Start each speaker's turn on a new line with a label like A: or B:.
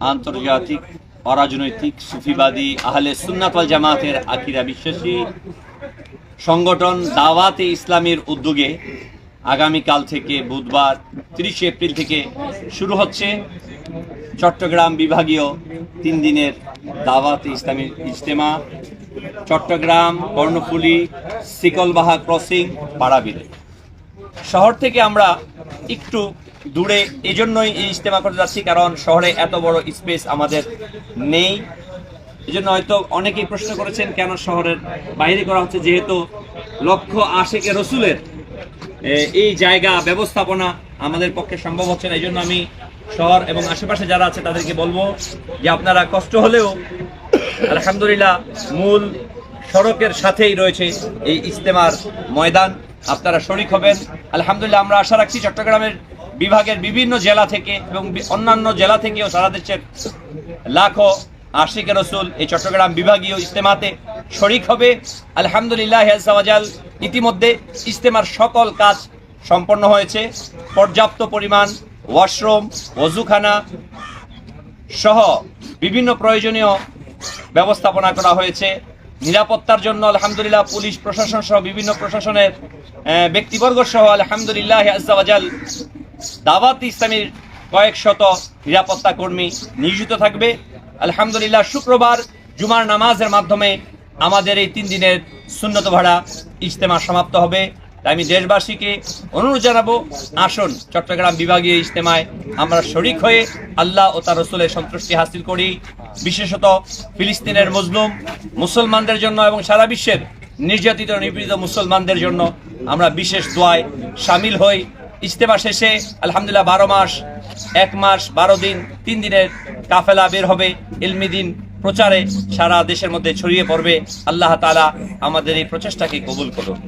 A: আন্তর্জাতিক, অরাজনৈতিক, সুফিবাদী, আহলে সুন্নাতল জামাতের আকিরা বিশ্বাসী সংগঠন দাওয়াতে ইসলামের উদ্যোগে আগামীকাল থেকে বুধবার তিরিশে এপ্রিল থেকে শুরু হচ্ছে চট্টগ্রাম বিভাগীয় তিন দিনের দাওয়াতে ইসলামী ইজতেমা। চট্টগ্রাম, কর্ণফুলী সিকলবাহা ক্রসিং, পাড়াবিলে। শহর থেকে আমরা একটু দূরে, এজন্যই এই ইজতেমা করতে যাচ্ছি, কারণ শহরে এত বড় স্পেস আমাদের নেই। এজন্য হয়তো অনেকেই প্রশ্ন করেছেন, কেন শহরের বাইরে করা হচ্ছে? যেহেতু লক্ষ্য আশেকে রসুলের এই জায়গা ব্যবস্থাপনা আমাদের পক্ষে সম্ভব হচ্ছে না। এই জন্য আমি শহর এবং আশেপাশে যারা আছে, তাদেরকে বলব যে আপনারা কষ্ট হলেও আলহামদুলিল্লাহ মূল সড়কের সাথেই রয়েছে এই ইজতেমার ময়দান। আপনারা শরিক হবেন। আলহামদুলিল্লাহ, আমরা আশা রাখছি চট্টগ্রামের বিভাগের বিভিন্ন জেলা থেকে এবং অন্যান্য জেলা থেকেও সারা দেশের লাখো আশিক রসুল এই চট্টগ্রাম বিভাগীয় ইজতেমাতে শরিক হবে। আলহামদুলিল্লাহ আজাল ইতিমধ্যে ইজতেমার সকল কাজ সম্পন্ন হয়েছে। পর্যাপ্ত পরিমাণ ওয়াশরুম ওজুখানা সহ বিভিন্ন প্রয়োজনীয় ব্যবস্থাপনা করা হয়েছে। নিরাপত্তার জন্য আলহামদুলিল্লাহ পুলিশ প্রশাসন সহ বিভিন্ন প্রশাসনের ব্যক্তিবর্গ সহ আলহামদুলিল্লাহ আজাল দাওয়াত ইসলামীর কয়েক শত নিরাপত্তা কর্মী নিয়োজিত থাকবে। আলহামদুলিল্লাহ শুক্রবার জুমার নামাজের মাধ্যমে আমাদের এই তিন দিনের সুন্নত ভাড়া ইজতেমা সমাপ্ত হবে। তাই আমি দেশবাসীকে অনুরোধ জানাব, আসুন চট্টগ্রাম বিভাগীয় ইজতেমায় আমরা শরিক হয়ে আল্লাহ ও তার রসুলের সন্তুষ্টি হাসিল করি। বিশেষত ফিলিস্তিনের মজলুম মুসলমানদের জন্য এবং সারা বিশ্বের নির্যাতিত নিপীড়িত মুসলমানদের জন্য আমরা বিশেষ দোয়ায় সামিল হই। ইজতেমা শেষে আলহামদুলিল্লাহ বারো মাস, এক মাস, বারো দিন, তিন দিনের কাফেলা বের হবে। ইলমি দিন প্রচারে সারা দেশের মধ্যে ছড়িয়ে পড়বে। আল্লাহ তাআলা আমাদের এই প্রচেষ্টাকে কবুল করুন